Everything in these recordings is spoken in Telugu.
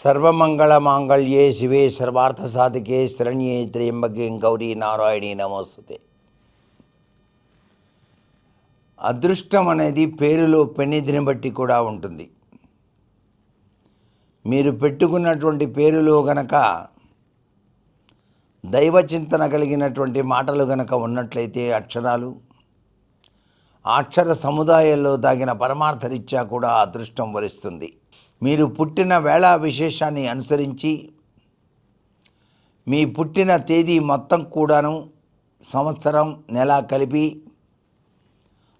సర్వమంగళమాంగళ్యే శివే సర్వార్థసాధికే శరణ్యే త్ర్యంబకే గౌరీ నారాయణి నమోస్తుతే. అదృష్టం అనేది పేరులో పెన్నిధిని బట్టి కూడా ఉంటుంది. మీరు పెట్టుకున్నటువంటి పేరులో గనక దైవ చింతన కలిగినటువంటి మాటలు గనక ఉన్నట్లయితే అక్షరాలు అక్షర సముదాయంలో దాగిన పరమార్థరీత్యా కూడా అదృష్టం వరిస్తుంది. మీరు పుట్టిన వేళా విశేషాన్ని అనుసరించి మీ పుట్టిన తేదీ మొత్తం కూడాను సంవత్సరం నెల కలిపి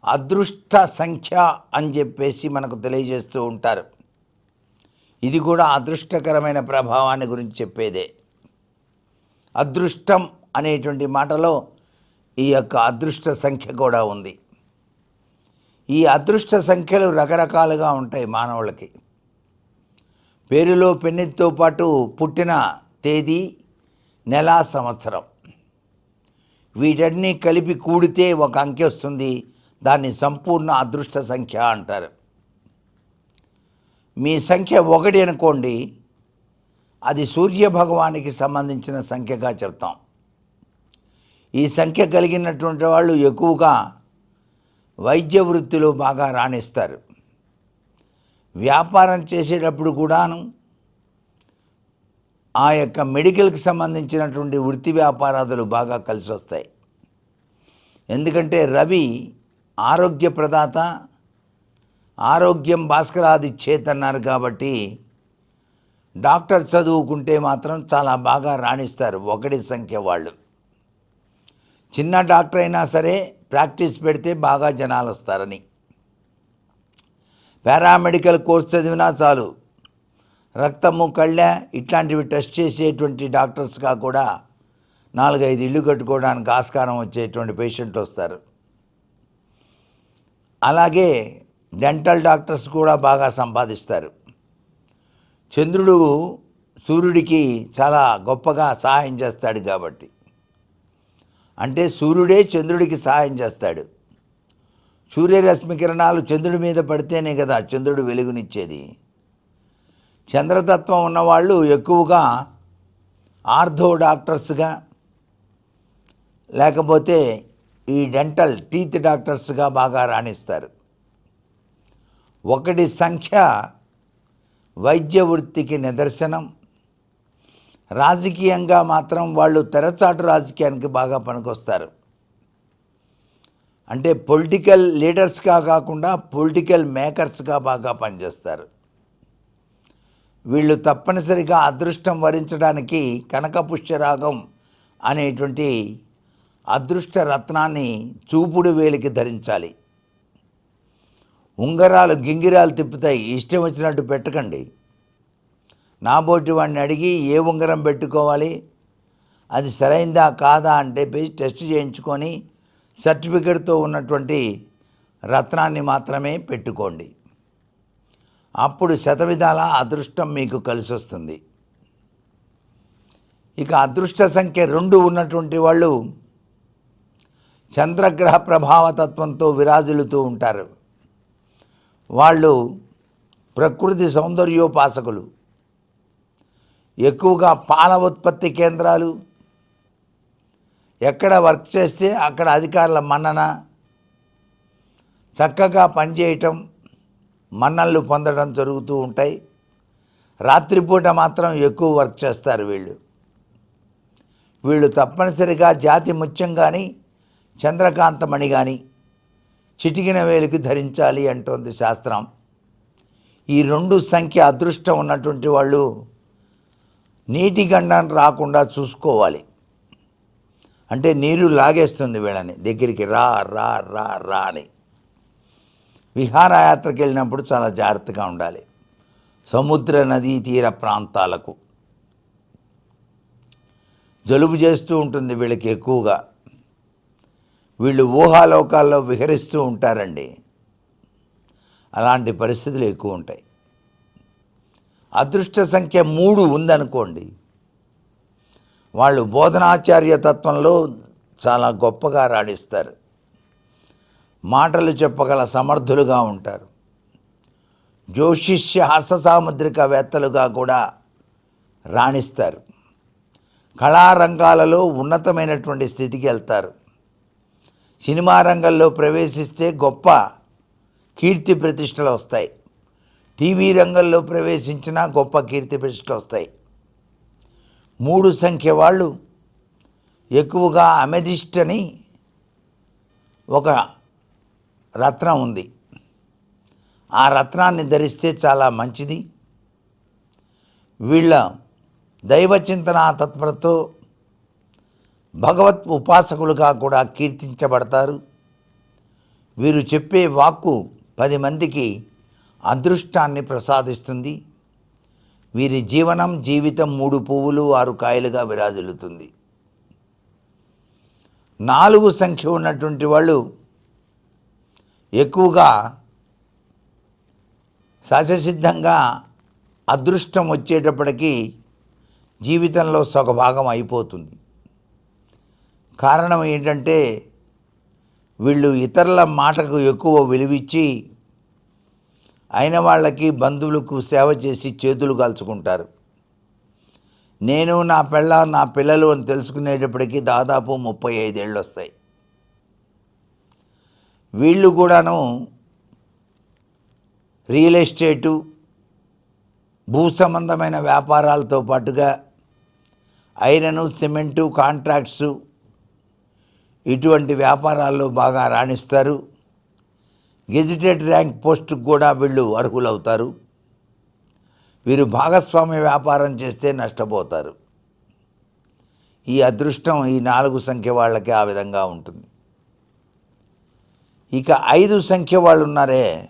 అదృష్ట సంఖ్య అని చెప్పేసి మనకు తెలియజేస్తూ ఉంటారు. ఇది కూడా అదృష్టకరమైన ప్రభావాన్ని గురించి చెప్పేదే. అదృష్టం అనేటువంటి మాటలో ఈ యొక్క అదృష్ట సంఖ్య కూడా ఉంది. ఈ అదృష్ట సంఖ్యలు రకరకాలుగా ఉంటాయి మానవులకి. పేరులో పెన్నితో పాటు పుట్టిన తేదీ నెల సంవత్సరం. వీటన్ని కలిపి కూడితే ఒక అంకె వస్తుంది. దాన్ని సంపూర్ణ అదృష్ట సంఖ్య అంటారు. మీ సంఖ్య ఒకటి అనుకోండి. అది సూర్య భగవానికి సంబంధించిన సంఖ్యగా చెప్తాం. ఈ సంఖ్య కలిగినటువంటి వాళ్ళు ఎక్కువగా వైద్య వృత్తిలో బాగా రాణిస్తారు. వ్యాపారం చేసేటప్పుడు కూడాను ఆ యొక్క మెడికల్కి సంబంధించినటువంటి వృత్తి వ్యాపారాదులు బాగా కలిసి వస్తాయి ఎందుకంటే రవి ఆరోగ్య ప్రదాత ఆరోగ్యం భాస్కరాది అన్నారు కాబట్టి డాక్టర్ చదువుకుంటే మాత్రం చాలా బాగా రాణిస్తారు ఒకటి సంఖ్య వాళ్ళు. చిన్న డాక్టర్ అయినా సరే ప్రాక్టీస్ పెడితే బాగా జనాలు వస్తారని పారామెడికల్ కోర్స్ చదివినా చాలు. రక్తము కళ్ళె ఇట్లాంటివి టెస్ట్ చేసేటువంటి డాక్టర్స్గా కూడా నాలుగైదు ఇల్లు కట్టుకోవడానికి ఆస్కారం వచ్చేటువంటి పేషెంట్ వస్తారు. అలాగే డెంటల్ డాక్టర్స్ కూడా బాగా సంపాదిస్తారు. చంద్రుడు సూర్యుడికి చాలా గొప్పగా సహాయం చేస్తాడు కాబట్టి. అంటే సూర్యుడే చంద్రుడికి సహాయం చేస్తాడు. సూర్యరశ్మి కిరణాలు చంద్రుడి మీద పడితేనే కదా చంద్రుడు వెలుగునిచ్చేది. చంద్రతత్వం ఉన్నవాళ్ళు ఎక్కువగా ఆర్థో డాక్టర్స్గా లేకపోతే ఈ డెంటల్ టీత్ డాక్టర్స్గా బాగా రాణిస్తారు. ఒకటి సంఖ్య వైద్య వృత్తికి నిదర్శనం. రాజకీయంగా మాత్రం వాళ్ళు తెరచాటు రాజకీయానికి బాగా పనికొస్తారు. అంటే పొలిటికల్ లీడర్స్గా కాకుండా పొలిటికల్ మేకర్స్గా బాగా పనిచేస్తారు. వీళ్ళు తప్పనిసరిగా అదృష్టం వరించడానికి కనకపుష్యరాగం అనేటువంటి అదృష్ట రత్నాన్ని చూపుడు వేలికి ధరించాలి. ఉంగరాలు గింగిరాలు తిప్పుతాయి. ఇష్టం వచ్చినట్టు పెట్టకండి. నాబోటి వాడిని అడిగి ఏ ఉంగరం పెట్టుకోవాలి? అది సరైందా కాదా అంటే టెస్ట్ చేయించుకొని సర్టిఫికెట్తో ఉన్నటువంటి రత్నాన్ని మాత్రమే పెట్టుకోండి. అప్పుడు శతవిధాల అదృష్టం మీకు కలిసి వస్తుంది ఇక అదృష్ట సంఖ్య రెండు ఉన్నటువంటి వాళ్ళు చంద్రగ్రహ ప్రభావతత్వంతో విరాజులుతూ ఉంటారు. వాళ్ళు ప్రకృతి సౌందర్యోపాసకులు. ఎక్కువగా పాల ఉత్పత్తి కేంద్రాలు ఎక్కడ వర్క్ చేస్తే అక్కడ అధికారుల మన్నన చక్కగా పనిచేయటం మన్ననలు పొందడం జరుగుతూ ఉంటాయి. రాత్రిపూట మాత్రం ఎక్కువ వర్క్ చేస్తారు వీళ్ళు. వీళ్ళు తప్పనిసరిగా జాతి ముత్యం కానీ చంద్రకాంతమణి కానీ చిటికిన వేలికి ధరించాలి అంటోంది శాస్త్రం. ఈ రెండు సంఖ్య అదృష్టం ఉన్నటువంటి వాళ్ళు నీటి గండం రాకుండా చూసుకోవాలి. అంటే నీరు లాగేస్తుంది వీళ్ళని. దగ్గరికి రా రా రా రా అని. విహారయాత్రకు వెళ్ళినప్పుడు చాలా జాగ్రత్తగా ఉండాలి. సముద్ర నదీ తీర ప్రాంతాలకు. జలుబు చేస్తూ ఉంటుంది వీళ్ళకి ఎక్కువగా. వీళ్ళు ఊహాలోకాల్లో విహరిస్తూ ఉంటారండి. అలాంటి పరిస్థితులు ఎక్కువ ఉంటాయి. అదృష్ట సంఖ్య మూడు ఉందనుకోండి. వాళ్ళు బోధనాచార్య తత్వంలో చాలా గొప్పగా రాణిస్తారు. మాటలు చెప్పగల సమర్థులుగా ఉంటారు. జ్యోషిష్య హస్తసాముద్రికవేత్తలుగా సాముద్రిక వేత్తలుగా కూడా రాణిస్తారు. కళారంగాలలో ఉన్నతమైనటువంటి స్థితికి వెళ్తారు. సినిమా రంగంలో ప్రవేశిస్తే గొప్ప కీర్తి ప్రతిష్టలు వస్తాయి. టీవీ రంగంలో ప్రవేశించినా గొప్ప కీర్తి ప్రతిష్టలు వస్తాయి. మూడు సంఖ్య వాళ్ళు ఎక్కువగా అమెదిస్ట్ అని ఒక రత్నం ఉంది. ఆ రత్నాన్ని ధరిస్తే చాలా మంచిది. వీళ్ళ దైవ చింతన తత్పరతో భగవత్ ఉపాసకులుగా కూడా కీర్తించబడతారు. వీరు చెప్పే వాక్కు పది మందికి అదృష్టాన్ని ప్రసాదిస్తుంది. వీరి జీవనం జీవితం మూడు పువ్వులు ఆరు కాయలుగా విరాజిల్లుతుంది. నాలుగు సంఖ్య ఉన్నటువంటి వాళ్ళు ఎక్కువగా సహజసిద్ధంగా అదృష్టం వచ్చేటప్పటికీ జీవితంలో సగభాగం అయిపోతుంది. కారణం ఏంటంటే వీళ్ళు ఇతరుల మాటకు ఎక్కువ విలువిచ్చి అయిన వాళ్ళకి బంధువులకు సేవ చేసి చేతులు కాల్చుకుంటారు. నేను నా పిల్ల నా పిల్లలు అని తెలుసుకునేటప్పటికీ దాదాపు ముప్పై ఐదేళ్ళు వస్తాయి వీళ్ళు కూడాను రియల్ ఎస్టేటు భూ సంబంధమైన వ్యాపారాలతో పాటుగా ఐరను సిమెంటు కాంట్రాక్ట్సు ఇటువంటి వ్యాపారాల్లో బాగా రాణిస్తారు. గెజిటెడ్ ర్యాంక్ పోస్టుకు కూడా వీళ్ళు అర్హులవుతారు. వీరు భాగస్వామ్య వ్యాపారం చేస్తే నష్టపోతారు. ఈ అదృష్టం ఈ నాలుగు సంఖ్య వాళ్ళకి ఆ విధంగా ఉంటుంది. ఇక ఐదు సంఖ్య వాళ్ళు ఉన్నారే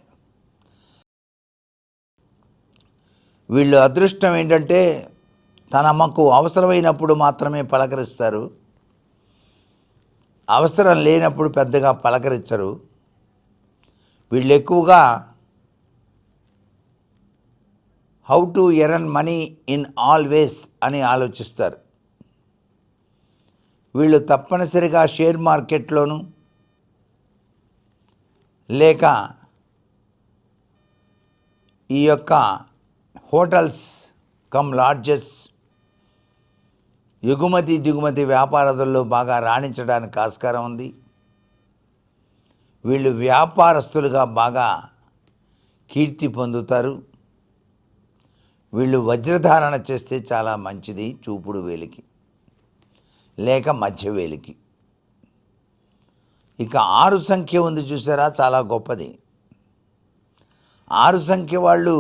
వీళ్ళు అదృష్టం ఏంటంటే తన మాకు అవసరమైనప్పుడు మాత్రమే పలకరిస్తారు. అవసరం లేనప్పుడు పెద్దగా పలకరించరు. వీళ్ళు ఎక్కువగా how to earn money in all ways అని ఆలోచిస్తారు. వీళ్ళు తప్పనిసరిగా షేర్ మార్కెట్లోను లేక ఈ యొక్క హోటల్స్ కమ్ లాడ్జెస్ ఎగుమతి దిగుమతి వ్యాపారాలలో బాగా రాణించడానికి ఆస్కారం ఉంది. వీళ్ళు వ్యాపారస్తులుగా బాగా కీర్తి పొందుతారు. వీళ్ళు వజ్రధారణ చేస్తే చాలా మంచిది చూపుడు వేలికి లేక మధ్య వేలికి. ఇక ఆరు సంఖ్య ఉంది చూసారా చాలా గొప్పది. ఆరు సంఖ్య వాళ్ళు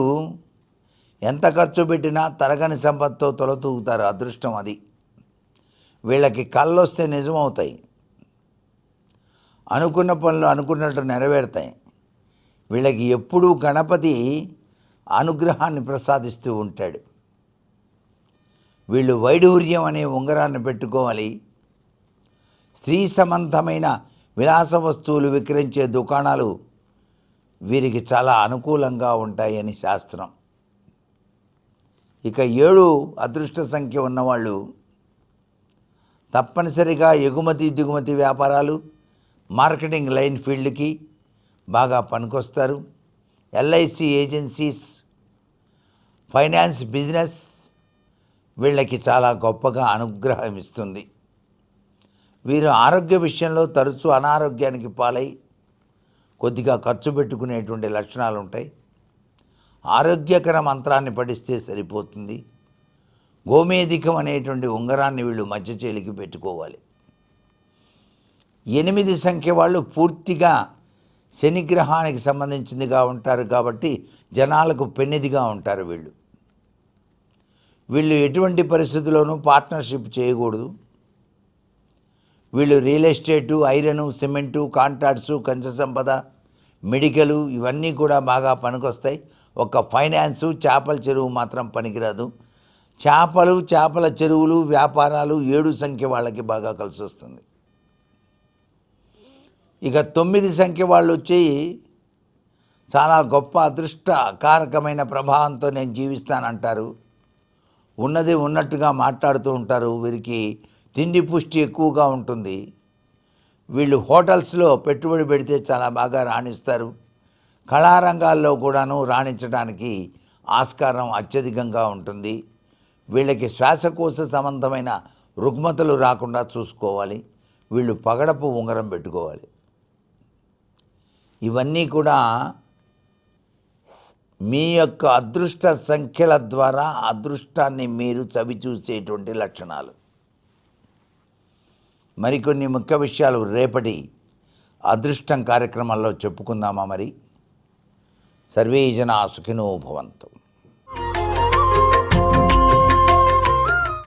ఎంత ఖర్చు పెట్టినా తరగని సంపత్తో తొలతూగుతారు అదృష్టం అది. వీళ్ళకి కళ్ళొస్తే నిజమవుతాయి. అనుకున్న పనులు అనుకున్నట్టు నెరవేరుతాయి. వీళ్ళకి ఎప్పుడూ గణపతి అనుగ్రహాన్ని ప్రసాదిస్తూ ఉంటాడు. వీళ్ళు వైడూర్యం అనే ఉంగరాన్ని పెట్టుకోవాలి. స్త్రీ సమంతమైన విలాస వస్తువులు విక్రయించే దుకాణాలు వీరికి చాలా అనుకూలంగా ఉంటాయని శాస్త్రం. ఇక ఏడు అదృష్ట సంఖ్య ఉన్నవాళ్ళు తప్పనిసరిగా ఎగుమతి దిగుమతి వ్యాపారాలు మార్కెటింగ్ లైన్ ఫీల్డ్కి బాగా పనికొస్తారు. ఎల్ఐసి ఏజెన్సీస్ ఫైనాన్స్ బిజినెస్ వీళ్ళకి చాలా గొప్పగా అనుగ్రహం ఇస్తుంది. వీరు ఆరోగ్య విషయంలో తరచూ అనారోగ్యానికి పాలై కొద్దిగా ఖర్చు పెట్టుకునేటువంటి లక్షణాలు ఉంటాయి ఆరోగ్యకర మంత్రాన్ని పఠిస్తే సరిపోతుంది. గోమేధికం అనేటువంటి ఉంగరాన్ని వీళ్ళు మధ్య చేలికి పెట్టుకోవాలి. ఎనిమిది సంఖ్య వాళ్ళు పూర్తిగా శనిగ్రహానికి సంబంధించిందిగా ఉంటారు కాబట్టి జనాలకు పెన్నిదిగా ఉంటారు వీళ్ళు. వీళ్ళు ఎటువంటి పరిస్థితుల్లోనూ పార్ట్నర్షిప్ చేయకూడదు. వీళ్ళు real estate iron cement contracts కంచ సంపద మెడికలు ఇవన్నీ కూడా బాగా పనికొస్తాయి. ఒక ఫైనాన్సు చేపల చెరువు మాత్రం పనికిరాదు. చేపలు చేపల చెరువులు వ్యాపారాలు ఏడు సంఖ్య వాళ్ళకి బాగా కలిసి వస్తుంది ఇక తొమ్మిది సంఖ్య వాళ్ళు వచ్చి చాలా గొప్ప అదృష్టకారకమైన ప్రభావంతో నేను జీవిస్తానంటారు. ఉన్నది ఉన్నట్టుగా మాట్లాడుతూ ఉంటారు. వీరికి తిండి పుష్టి ఎక్కువగా ఉంటుంది. వీళ్ళు హోటల్స్లో పెట్టుబడి పెడితే చాలా బాగా రాణిస్తారు. కళారంగాల్లో కూడాను రాణించడానికి ఆస్కారం అత్యధికంగా ఉంటుంది. వీళ్ళకి శ్వాసకోశ సంబంధమైన రుగ్మతలు రాకుండా చూసుకోవాలి. వీళ్ళు పగడపు ఉంగరం పెట్టుకోవాలి. ఇవన్నీ కూడా మీ యొక్క అదృష్ట సంఖ్యల ద్వారా అదృష్టాన్ని మీరు చవిచూసేటువంటి లక్షణాలు. మరికొన్ని ముఖ్య విషయాలు రేపటి అదృష్టం కార్యక్రమాల్లో చెప్పుకుందామా మరి? సర్వే జనా సుఖినో భవంతు.